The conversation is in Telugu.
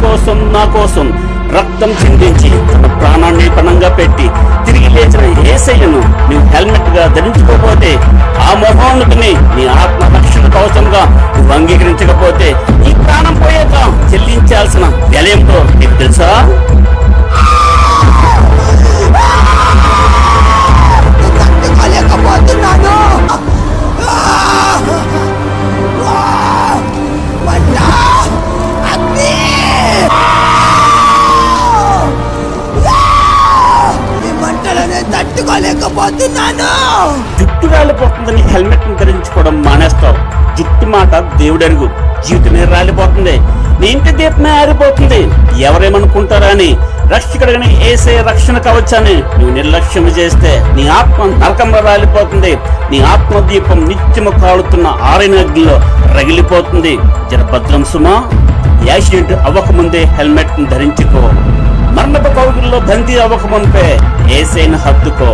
కోసం నా కోసం రక్తం చిందించి తన ప్రాణాన్ని పణంగా పెట్టి తిరిగి లేచిన ఏసయ్యను నీవు హెల్మెట్గా ధరించుకోపోతే ఆ మహోన్నతిని నీ ఆత్మ రక్షణ కవచంగా నువ్వు అంగీకరించకపోతే నీ ప్రాణం పోయాక చెల్లించాల్సిన వ్యలయంతో నీకు తెలుసా? తట్టుకోలేకపోతున్నాను జుట్టు రాలిపోతుందని హెల్మెట్ ధరించుకోవడం మానేస్తావు. జుట్టు మాట దేవుడరుగు జీవితం రాలిపోతుంది. నీ ఇంటి దీపమే ఆరిపోతుంది. ఎవరేమనుకుంటారా అని రక్షకుడని ఏసే రక్షణ కవచాన్ని నువ్వు నిర్లక్ష్యం చేస్తే నీ ఆత్మ నరకంలో రాలిపోతుంది. నీ ఆత్మ దీపం నిత్యము కాలుతున్న ఆరైన అగ్నిలో రగిలిపోతుంది. జరభద్రం సుమా యాక్సిడెంట్ అవ్వకముందే హెల్మెట్ ధరించుకో. మరణపు కౌగుల్లో బందీ అవ్వకముందే ఏసైన హద్దుకో